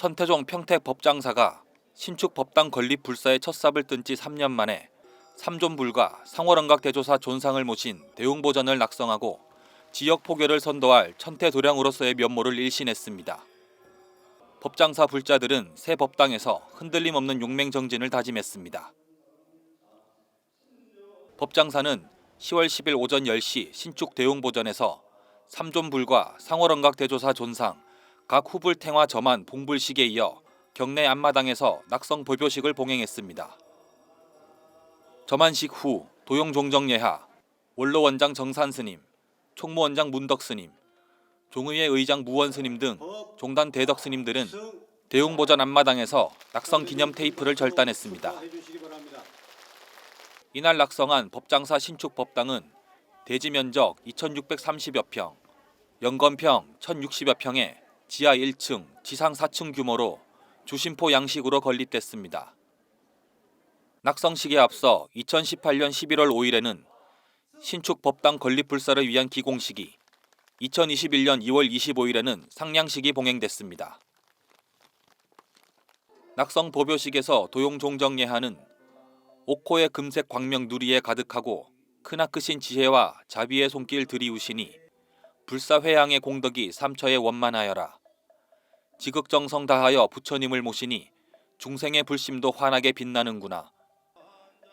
천태종 평택 법장사가 신축 법당 건립 불사의 첫 삽을 뜬 지 3년 만에 삼존불과 상월언각 대조사 존상을 모신 대웅보전을 낙성하고 지역 포교를 선도할 천태도량으로서의 면모를 일신했습니다. 법장사 불자들은 새 법당에서 흔들림 없는 용맹정진을 다짐했습니다. 법장사는 10월 10일 오전 10시 신축 대웅보전에서 삼존불과 상월언각 대조사 존상, 각 후불 탱화 점안 봉불식에 이어 경내 앞마당에서 낙성 보표식을 봉행했습니다. 점안식 후 도용 종정 예하, 원로 원장 정산 스님, 총무 원장 문덕 스님, 종의회 의장 무원 스님 등 종단 대덕 스님들은 대웅보전 앞마당에서 낙성 기념 테이프를 절단했습니다. 이날 낙성한 법장사 신축 법당은 대지 면적 2,630여 평, 연건평 1,060여 평에 지하 1층, 지상 4층 규모로 주심포 양식으로 건립됐습니다. 낙성식에 앞서 2018년 11월 5일에는 신축 법당 건립 불사를 위한 기공식이, 2021년 2월 25일에는 상량식이 봉행됐습니다. 낙성 보묘식에서 도용 종정예하는 옥호의 금색 광명 누리에 가득하고 크나크신 지혜와 자비의 손길 들이우시니 불사회양의 공덕이 삼처에 원만하여라. 지극정성 다하여 부처님을 모시니 중생의 불심도 환하게 빛나는구나.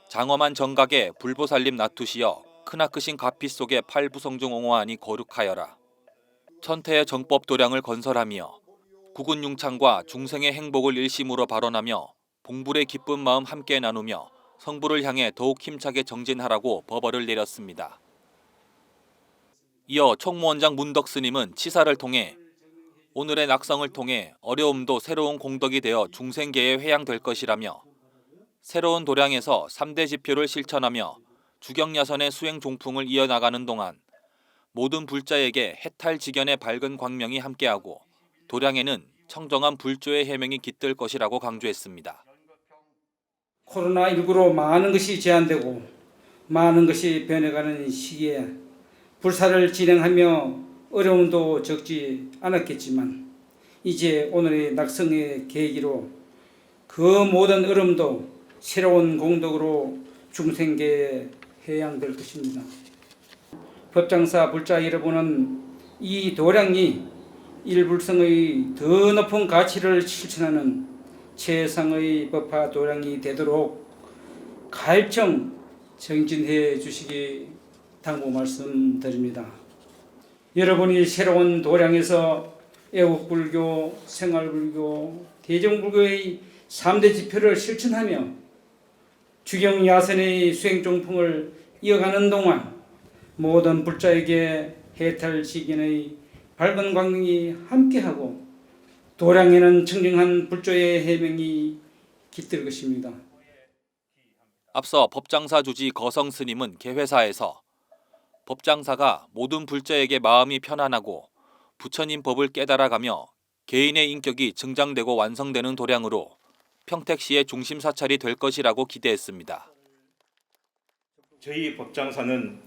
장엄한 정각에 불보살림 나투시어 크나크신 가피 속에 팔부성중 옹호하니 거룩하여라. 천태의 정법 도량을 건설하며 국은 융창과 중생의 행복을 일심으로 발언하며 봉불의 기쁜 마음 함께 나누며 성부를 향해 더욱 힘차게 정진하라고 법어를 내렸습니다. 이어 총무원장 문덕 스님은 치사를 통해 오늘의 낙성을 통해 어려움도 새로운 공덕이 되어 중생계에 회양될 것이라며 새로운 도량에서 3대 지표를 실천하며 주경야선의 수행 종풍을 이어나가는 동안 모든 불자에게 해탈 지견의 밝은 광명이 함께하고 도량에는 청정한 불조의 해명이 깃들 것이라고 강조했습니다. 코로나19로 많은 것이 제한되고 많은 것이 변해가는 시기에 불사를 진행하며 어려움도 적지 않았겠지만 이제 오늘의 낙성의 계기로 그 모든 어려움도 새로운 공덕으로 중생계에 해양될 것입니다. 법장사 불자 여러분은 이 도량이 일불성의 더 높은 가치를 실천하는 최상의 법화 도량이 되도록 갈정 정진해 주시기 당부 말씀드립니다. 여러분이 새로운 도량에서 애국불교, 생활불교, 대정불교의 3대 지표를 실천하며 주경야선의 수행종풍을 이어가는 동안 모든 불자에게 해탈시견의 밝은 광명이 함께하고 도량에는 청정한 불조의 해명이 깃들 것입니다. 앞서 법장사 주지 거성 스님은 개회사에서 법장사가 모든 불자에게 마음이 편안하고 부처님 법을 깨달아가며 개인의 인격이 증장되고 완성되는 도량으로 평택시의 중심 사찰이 될 것이라고 기대했습니다. 저희 법장사는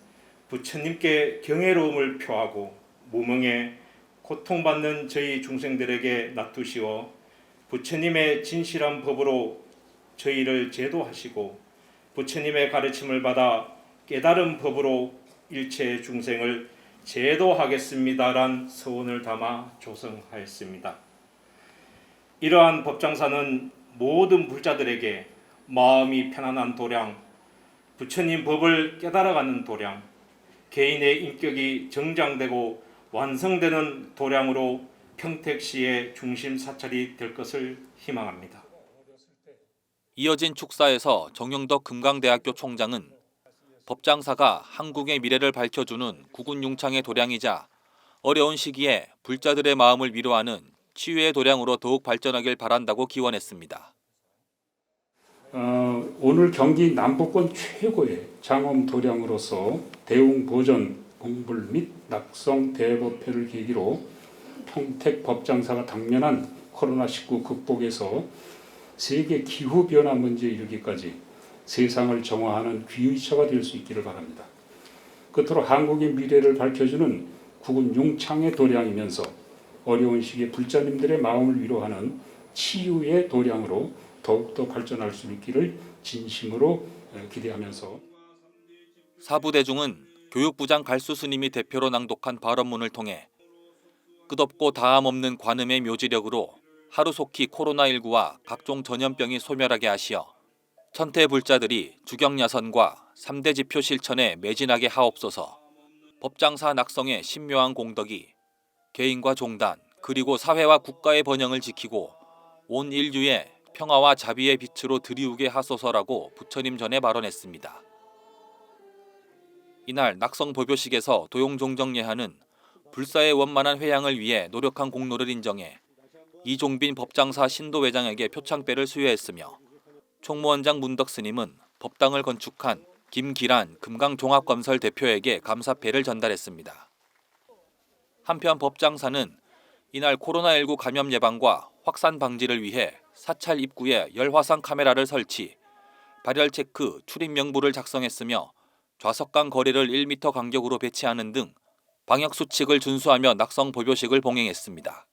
부처님께 경외로움을 표하고 무명에 고통받는 저희 중생들에게 놔두시어 부처님의 진실한 법으로 저희를 제도하시고 부처님의 가르침을 받아 깨달은 법으로 일체 중생을 제도하겠습니다란 서원을 담아 조성하였습니다. 이러한 법장사는 모든 불자들에게 마음이 편안한 도량, 부처님 법을 깨달아가는 도량, 개인의 인격이 정장되고 완성되는 도량으로 평택시의 중심 사찰이 될 것을 희망합니다. 이어진 축사에서 정영덕 금강대학교 총장은 법장사가 한국의 미래를 밝혀주는 국군 융창의 도량이자 어려운 시기에 불자들의 마음을 위로하는 치유의 도량으로 더욱 발전하길 바란다고 기원했습니다. 어, 오늘 경기 남부권 최고의 장엄 도량으로서 대웅 보전 공불 및 낙성 대법회를 계기로 평택 법장사가 당면한 코로나19 극복에서 세계 기후 변화 문제에 이르기까지 세상을 정화하는 귀의처가 될 수 있기를 바랍니다. 끝으로 한국의 미래를 밝혀주는 국은 용창의 도량이면서 어려운 시기에 불자님들의 마음을 위로하는 치유의 도량으로 더욱더 발전할 수 있기를 진심으로 기대하면서 사부대중은 교육부장 갈수 스님이 대표로 낭독한 발언문을 통해 끝없고 다함 없는 관음의 묘지력으로 하루속히 코로나19와 각종 전염병이 소멸하게 하시어 천태불자들이 주경야선과 3대 지표 실천에 매진하게 하옵소서 법장사 낙성의 신묘한 공덕이 개인과 종단 그리고 사회와 국가의 번영을 지키고 온 인류의 평화와 자비의 빛으로 드리우게 하소서라고 부처님 전에 발언했습니다. 이날 낙성 법요식에서 도용종정예하는 불사의 원만한 회양을 위해 노력한 공로를 인정해 이종빈 법장사 신도회장에게 표창배를 수여했으며 총무원장 문덕 스님은 법당을 건축한 김기란 금강종합건설 대표에게 감사패를 전달했습니다. 한편 법장사는 이날 코로나19 감염 예방과 확산 방지를 위해 사찰 입구에 열화상 카메라를 설치, 발열 체크, 출입 명부를 작성했으며 좌석 간 거리를 1m 간격으로 배치하는 등 방역 수칙을 준수하며 낙성 법요식을 봉행했습니다.